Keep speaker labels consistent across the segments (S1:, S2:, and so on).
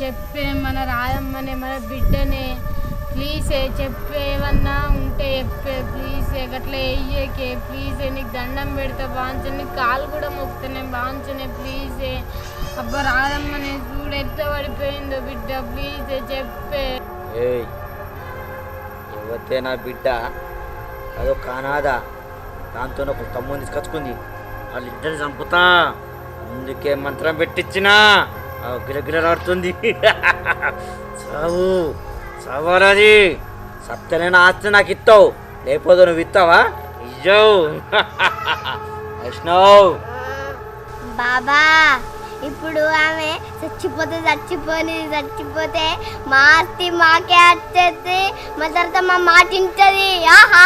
S1: చెప్పే మన రాయమ్మనే మన బిడ్డనే. ప్లీజే చెప్పేవన్నా ఉంటే చెప్పే ప్లీజే గట్లా వెయ్యకే ప్లీజే నీకు దండం పెడతా బాంచనే నీకు కాలు కూడా మొక్కుతానే బాంచనే ప్లీజే అబ్బా రాదమ్మనే చూడు ఎట్లా పడిపోయిందో బిడ్డ ప్లీజే చెప్పే.
S2: ఎవతే నా బిడ్డ? అదో కానాదా? దాంతో ఒక తమ్ముని తీసుకొచ్చుకుంది. వాళ్ళిద్దరిని చంపుతా. అందుకే మంత్రం పెట్టించినా గిరగిరలాడుతుంది చావు చావరాది సప్తనైనా ఆస్తి నాకు ఇస్తావు. లేకపోతే నువ్వు ఇస్తావా? ఇయ్యవు. వైష్ణవ్.
S3: బాబా ఇప్పుడు ఆమె చచ్చిపోతే చచ్చిపోని చచ్చిపోతే మా ఆస్తి మాకే వచ్చేది మా తర్వాత మా మాట వింటది. ఆహా.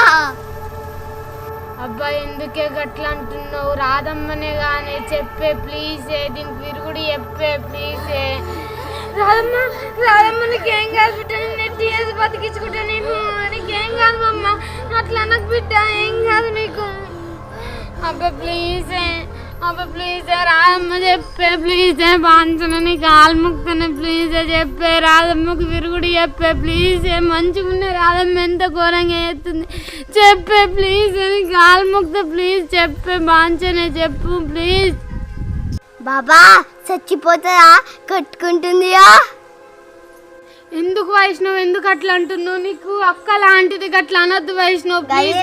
S1: అబ్బా ఎందుకే గట్లా అంటున్నావు? రాదమ్మనే కానీ చెప్పే ప్లీజే దీనికి విరుగుడు చెప్పే ప్లీజే రాదమ్మ రాదమ్మ నీకేం కాదు బిడ్డ నేను టీఎస్ బతికించుకుంటా నేను నీకేం కాదు మమ్మ అట్లా నాకు బిడ్డ ఏం కాదు నీకు. అబ్బా ప్లీజే అబ్బా ప్లీజే రాదమ్మ చెప్పే ప్లీజే బాంచన నీకు ఆల్ముక్తనే ప్లీజే చెప్పే రాదమ్మకు విరుగుడు చెప్పే ప్లీజ్ మంచిగా ఉన్న రాదమ్మ ఎంత ఘోరంగా చేస్తుంది. చెప్పే ప్లీజ్ నీకు ఆల్ముక్త ప్లీజ్ చెప్పే బాంచనే చెప్పు ప్లీజ్
S3: బాబా చచ్చిపోతుందా కొట్టుకుంటుందియా?
S1: ఎందుకు వైష్ణవ్ ఎందుకు అట్లా అంటున్నావు? నీకు అక్క లాంటిది గట్లా అనొద్దు వైష్ణవ్ ప్లీజ్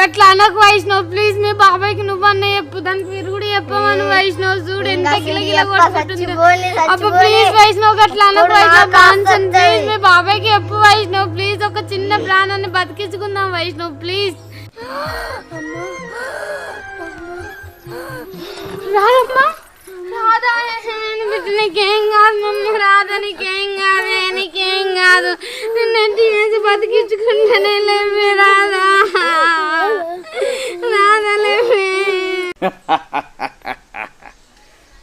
S1: గట్లా అనకు వైష్ణవ్ ప్లీజ్ మీ బాబాయ్కి నువ్వన్న చెప్పు దానికి మీరు కూడా చెప్పమని వైష్ణవ్ చూడు ఎంత కొట్టుకుంటుందో. ప్లీజ్ వైష్ణవ్ గట్లా అనకు వైష్ణవ్ కాన్సన్ ప్లీజ్ మీ బాబాయ్కి చెప్పు వైష్ణవ్ ప్లీజ్ ఒక చిన్న ప్రాణాన్ని బతికించుకుందాం వైష్ణవ్ ప్లీజ్ రాదమ్మా. రాదా నీకేం కాదు. రాదు నీకేం కాదు నీకేం కాదు నిన్నటి తీసి బతికించుకుంటానే లేవే రాదా రాదా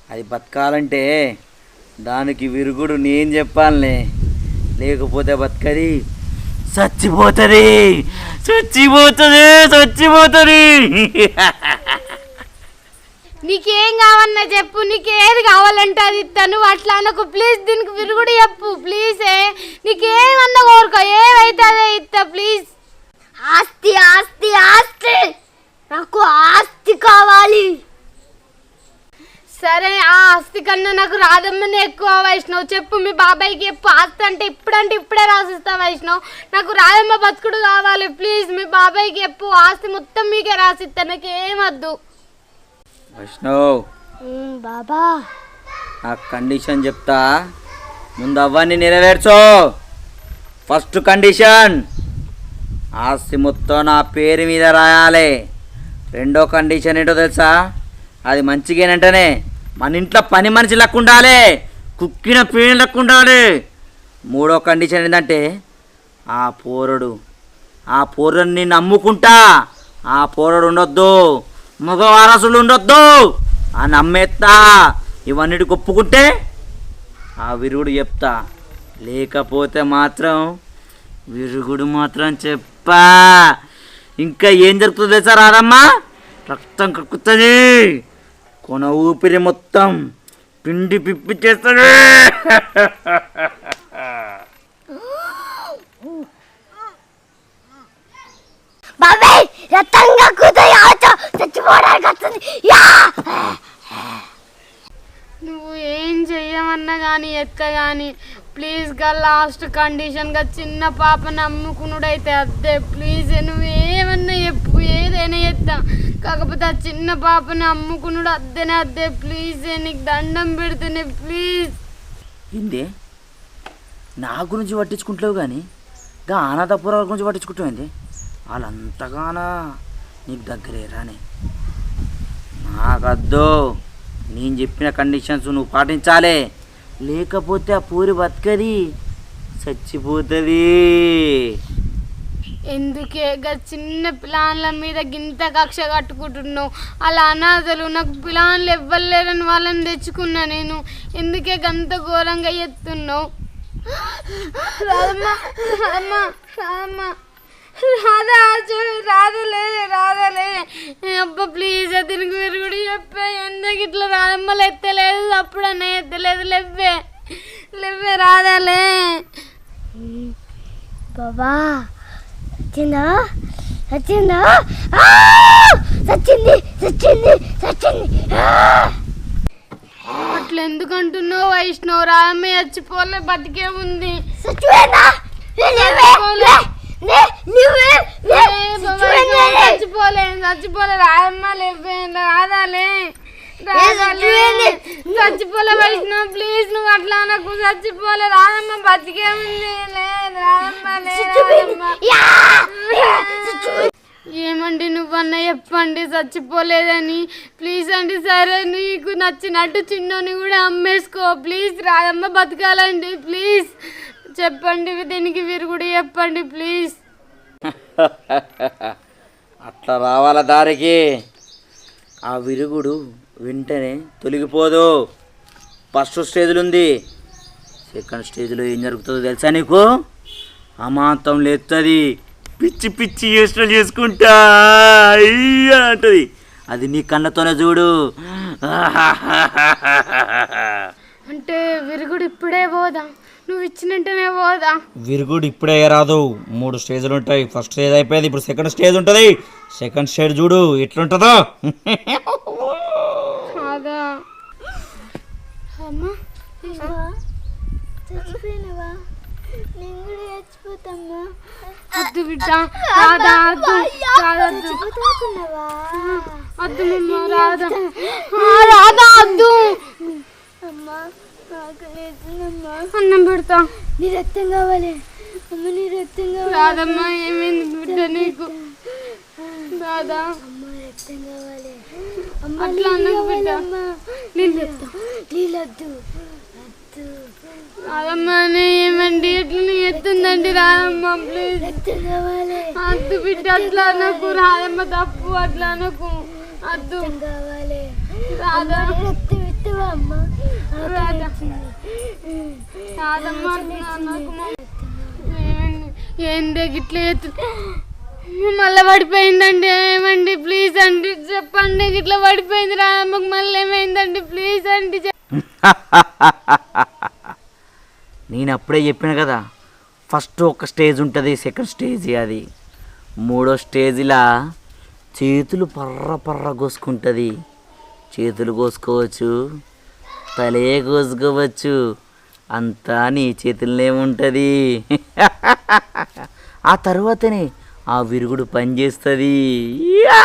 S2: అది బతకాలంటే దానికి విరుగుడు నేను చెప్పాలనే. లేకపోతే బతకది చచ్చిపోతుంది చచ్చిపోతుంది చచ్చిపోతుంది.
S1: నీకేం కావన్నా చెప్పు నీకేది కావాలంటే అది ఇస్తాను అట్లా అనకు. ప్లీజ్ దీనికి విరుగుడు చెప్పు ప్లీజే నీకేమన్నా కోరుకో ఏమైతే అదే ఇస్తా ప్లీజ్.
S3: ఆస్తి ఆస్తి ఆస్తి. నాకు ఆస్తి కావాలి.
S1: సరే ఆ ఆస్తి కన్నా నాకు రాదమ్మని ఎక్కువ వైష్ణవ్. చెప్పు మీ బాబాయ్కి చెప్పు. ఆస్తి అంటే ఇప్పుడంటే ఇప్పుడే రాసిస్తా వైష్ణవ్. నాకు రాదమ్మ బతుకుడు కావాలి ప్లీజ్. మీ బాబాయ్కి చెప్పు ఆస్తి మొత్తం మీకే రాసిస్తా. నాకు ఏమద్దు
S2: వైష్ణవ్.
S3: బాబా.
S2: ఆ కండిషన్ చెప్తా. ముందు అవన్నీ నెరవేర్చో. ఫస్ట్ కండిషన్ ఆస్తి మొత్తం నా పేరు మీద రాయాలి. రెండో కండిషన్ ఏంటో తెలుసా? అది మంచిగానంటేనే. మన ఇంట్లో పని మనిషి లెక్క ఉండాలి కుక్కిన పేరు లెక్క ఉండాలి మూడో కండిషన్ ఏంటంటే ఆ పోరడు. ఆ పోరడిని నమ్ముకుంటా. ఆ పోరడు ఉండొద్దు. మగ వారసులు ఉండొద్దు అని నమ్మేస్తా ఇవన్నిటి ఒప్పుకుంటే ఆ విరుగుడు చెప్తా. లేకపోతే మాత్రం విరుగుడు మాత్రం చెప్పా. ఇంకా ఏం జరుగుతుందో సార్ రారమ్మా రక్తం కక్కుతుంది. కొన ఊపిరి మొత్తం పిండి పిప్పి చేస్తుంది.
S3: రక్తం వస్తుంది యా!
S1: నువ్వు ఏం చెయ్యమన్నా కానీ ఎక్క కానీ ప్లీజ్గా లాస్ట్ కండిషన్గా చిన్న పాపని అమ్ముకునుడైతే అద్దే. ప్లీజ్ నువ్వు ఏమన్నా చెప్పు ఏదైనా చేస్తా కాకపోతే ఆ చిన్న పాపని అమ్ముకునుడు అద్దెనే అద్దే. ప్లీజ్ నీకు దండం పెడుతున్నా ప్లీజ్.
S2: ఏంది? నా గురించి పట్టించుకుంటావు కానీ గా అనాథపురాల గురించి పట్టించుకుంటావు ఏంది? వాళ్ళంతగానా నీకు దగ్గరే రాని నాకద్దు. నేను చెప్పిన కండిషన్స్ నువ్వు పాటించాలి. లేకపోతే ఆ పూరి బతకది. చచ్చిపోతుంది.
S1: ఎందుకే చిన్న పిలాన్ల మీద గింత కక్ష కట్టుకుంటున్నావు? అలా అనాథలు నాకు పిలాన్లు ఇవ్వలేరని వాళ్ళని తెచ్చుకున్నా నేను. ఎందుకే గంత ఘోరంగా ఎత్తున్నావు? రాదమ్మా రాదమ్మా రాదమ్మా రాదా చూడు అబ్బా ప్లీజ్ దీనికి మీరు చెప్పే ఎందుకు ఇట్లా రాదమ్మలు ఎత్తలేదు? సప్పుడనే ఎత్తలేదు. లేవే. లేవే రాదాలే.
S3: బాబా వచ్చిందా? వచ్చిందా? చచ్చింది చచ్చింది ఆ!
S1: అట్లా ఎందుకు అంటున్నావు వైష్ణవ్? రామ్మ చచ్చిపోలే బతికే ఉంది.
S3: చచ్చిపోయిందా లే, లేవే, లే, లే, నువ్వే, లే,
S1: ఏ బాబాయ్,
S3: చచ్చిపోయిందా, లే.
S1: చచ్చిపోలే రాయమ్మ లేవే రాదాలే. చచ్చిపోలే వైష్ణవ్ ప్లీజ్ నువ్వు అట్లా నాకు చచ్చిపోలే రాయమ్మ బతికే ఉంది లే రాయమ్మ లే
S3: చచ్చిపోయింది.
S1: రాయమ్మ.
S3: యా! చచ్చిపోయింది.
S1: ఏమండి నువ్వన్న చెప్పండి చచ్చిపోలేదని ప్లీజ్ అండి సరే నీకు నచ్చినట్టు చిన్నోని కూడా అమ్మేసుకో ప్లీజ్ రాయమ్మ బతకాలండి ప్లీజ్ చెప్పండి దీనికి మీరు కూడా చెప్పండి ప్లీజ్
S2: అట్లా రావాల దారికి. ఆ విరుగుడు వెంటనే తొలగిపోదు. ఫస్ట్ స్టేజ్లో ఉంది సెకండ్ స్టేజ్లో ఏం జరుగుతుందో తెలుసా నీకు? అమాంతం లేస్తుంది పిచ్చి పిచ్చి చేష్టలు చేసుకుంటా. అయ్యా అంటది. అది నీ కళ్ళతోనే చూడు.
S1: అంటే విరుగుడు ఇప్పుడే పోదాం? నువ్వు ఇచ్చినట్టునే పోదా?
S2: విరుగుడు ఇప్పుడే రాదు. మూడు స్టేజ్లు ఉంటాయి. ఫస్ట్ స్టేజ్ అయిపోయింది ఇప్పుడు సెకండ్ స్టేజ్ ఉంటుంది. సెకండ్ స్టేజ్ చూడు ఎట్లుంటుందో.
S1: కాదా? అమ్మా
S3: చచ్చిపోయినవా? నేను కూడా చచ్చిపోతామ్మా.
S1: వద్దు బిడ్డ రాదా రాదద్దు
S3: అమ్మా.
S1: అన్నం పెడతా.
S3: నీ రక్తం కావాలి. అమ్మ నీ రక్తం కావాలి.
S1: రాదమ్మా ఏమైంది బిడ్డ నీకు? రాదా?
S3: అమ్మ రక్తం కావాలి. అమ్మ
S1: అట్లా అనకు బిడ్డ.
S3: అమ్మ.
S1: నేను చెప్తా
S3: నీళ్ళొద్దు. వద్దు.
S1: రాదమ్మా నే- ఏమండి? ఎట్లా ఎత్తుందండి రాదమ్మా ప్లీజ్ అద్దు బిడ్డ అట్లా అనకు. రాదమ్మ తప్పు అట్లా అనకు. అద్దు
S3: కావాలి.
S1: రాదా? ఏంది గిట్ల ఎత్తు మళ్ళీ పడిపోయిందండి ఏమండి? ప్లీజ్ అండి చెప్పండి గిట్ల పడిపోయింది రాదమ్మకు మళ్ళీ ఏమైందండి? ప్లీజ్ అండి చెప్-
S2: నేను అప్పుడే చెప్పిన కదా ఫస్ట్ ఒక స్టేజ్ ఉంటుంది సెకండ్ స్టేజ్ అది. మూడో స్టేజ్లా చేతులు పర్ర పర్ర కోసుకుంటుంది. చేతులు కోసుకోవచ్చు తలే కోసుకోవచ్చు. అంతా నీ చేతులనే ఉంటుంది. ఆ తర్వాతనే ఆ విరుగుడు పనిచేస్తుంది
S1: యా!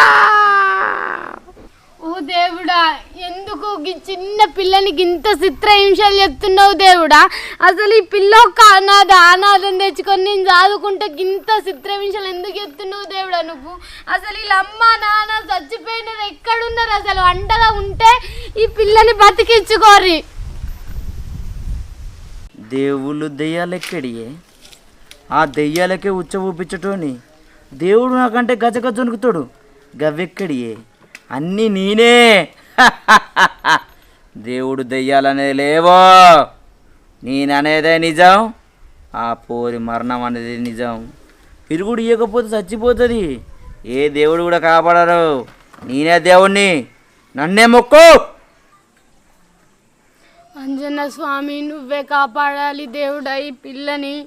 S1: దేవుడా? ఎందుకు ఈ చిన్న పిల్లని ఇంత చిత్రహింసలు చెప్తున్నావు దేవుడా? అసలు ఈ పిల్ల ఒక అనాథ అనాథం తెచ్చుకొని నేను చదువుకుంటే ఇంత చిత్రహింసలు ఎందుకు చెప్తున్నావు దేవుడా నువ్వు? అసలు వీళ్ళ అమ్మ నాన్న చచ్చిపోయినారు ఎక్కడున్నారు? అసలు అండగా ఉంటే ఈ పిల్లని బతికించుకోరి
S2: దేవుళ్ళు దెయ్యాలెక్కడియే? ఆ దెయ్యాలకే ఉచ్చ ఊపించటోని దేవుడు నాకంటే గజగజ గజ వణుకుతాడు. గవ్వెక్కడియే? అన్నీ నేనే. దేవుడు దెయ్యాలనేది లేవో. నేననేదే నిజం. ఆ పోరి మరణం అనేది నిజం. పిరుగుడు ఇవ్వకపోతే చచ్చిపోతుంది. ఏ దేవుడు కూడా కాపాడరు. నేనే దేవుణ్ణి. నన్నే మొక్కు.
S1: అంజన్న స్వామి నువ్వే కాపాడాలి దేవుడా ఈ పిల్లని.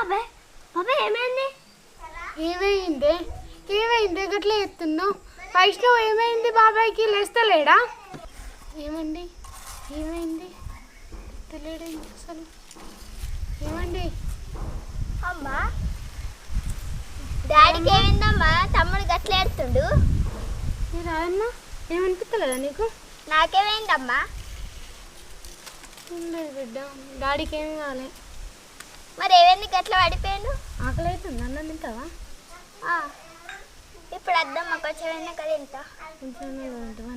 S3: అబ్బాయి బాబాయ్ ఏమైంది? ఏమైంది? ఏమైంది?
S1: గట్లా ఎత్తున్నావు? వైష్ణవ్ ఏమైంది బాబాయ్కి? లేస్తలేడా? ఏమండి? ఏమైంది? తెలియడం అసలు ఏమండి?
S3: అమ్మా డాడీకి ఏమైందమ్మా? తమ్ముడు గట్లా
S1: ఎడుతుండు రాయమ్మా ఏమనిపిస్తలేదా నీకు?
S3: నాకేమైందమ్మా?
S1: లేదు బిడ్డ డాడీకి ఏమి కాలేదు
S3: మరి ఏమైంది? గట్ల పడిపోయాడు?
S1: ఆకలి అవుతుంది అన్నం తింటావా?
S3: ఇప్పుడు అద్దమ్మ కొంచెం అయినా కదా ఇంత
S1: కొంచెం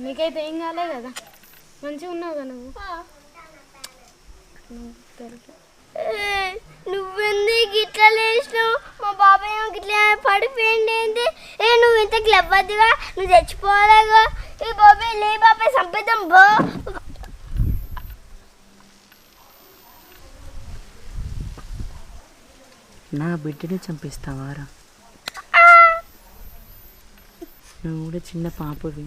S1: నీకైతే ఏం కాలే కదా? మంచిగా ఉన్నావు కదా నువ్వు? నువ్వు తెలుసు
S3: నువ్వెంది గిట్ల లేచినావు? మా బాబాయ్ ఏమో గిట్ల పడిపోయింది ఏంటి ఏ నువ్వు ఇంత క్లబ్బద్దుగా నువ్వు చచ్చిపోవాలిగా? ఏ బాబాయ్ లే బాబాయ్ సంపేద్దాం బో.
S2: నా బిడ్డని చంపిస్తావారా నువ్వు కూడా చిన్న పాపవి.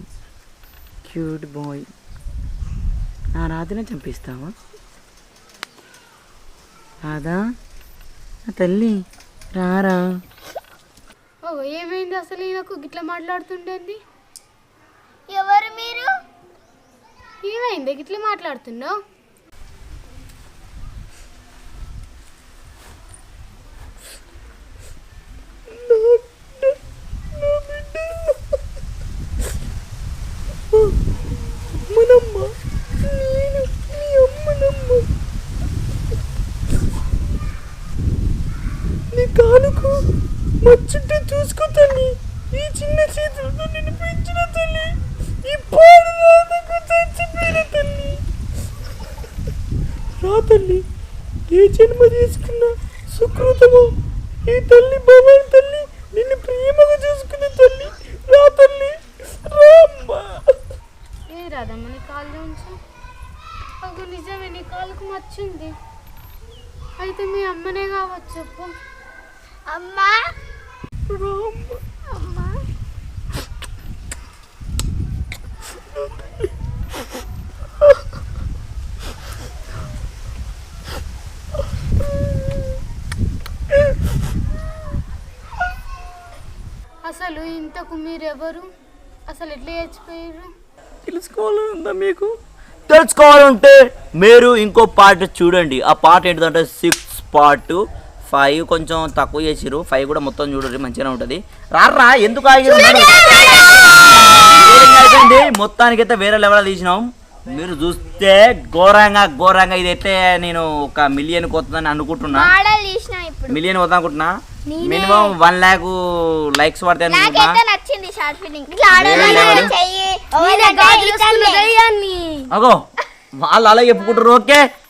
S2: Cute boy. నా రాధనే చంపిస్తావా? రాధా నా తల్లి రారా?
S1: ఓ ఏమైంది అసలు ఈయనకు గిట్లా మాట్లాడుతుండేంది?
S3: ఎవరు మీరు?
S1: ఏమైంది? గిట్లా మాట్లాడుతున్నావు
S2: అమ్మనమ్మ నేను నీ అమ్మనమ్మ నీ కానుకు మా చుట్టూ చూసుకో తల్లి. ఈ చిన్న చేతులతో నిన్ను పెంచిన తల్లి. ఈ పాడు చచ్చిపోయిన తల్లి. రా తల్లి. ఏ జన్మ తీసుకున్న సుకృతము. ఈ తల్లి భగవాన్ తల్లి నిన్ను ప్రేమగా చూసుకునే తల్లి. రా తల్లి. రామ్మా
S1: ఏ రాదమ్మ నీ కాళ్ళు ఉంచు. ఒక నిజమే నీ కాలుకు మచ్చింది. అయితే మీ అమ్మనే కావచ్చు
S3: అమ్మా!
S1: అసలు ఇంతకు మీరెవరు? అసలు ఎట్లా చచ్చిపోయారు
S2: తెలుసుకోవాలని ఉందా మీకు? తెలుసుకోవాలంటే మీరు ఇంకో పార్ట్ చూడండి. ఆ పార్ట్ ఏంటిదంటే సిక్స్ పార్ట్ ఫైవ్ కొంచెం తక్కువ చేసిరు ఫైవ్ కూడా మొత్తం చూడండి మంచిగానే ఉంటుంది. రారా ఎందుకు ఆగిరు అయిపోయింది. మొత్తానికైతే వేరే లెవెల్ తీసినాం. మీరు చూస్తే ఘోరంగా ఘోరంగా ఇది అయితే నేను ఒక మిలియన్ కొత్తదని అనుకుంటున్నా.
S3: మోడల్ తీసినాం ఇప్పుడు.
S2: మిలియన్ కొత్త అనుకుంటున్నా. మినిమం వన్ ల్యాక్ లైక్స్ పడతాయి అనుకుంటున్నా. అగో వాళ్ళు అలా చెప్పుకుంటారు ఓకే?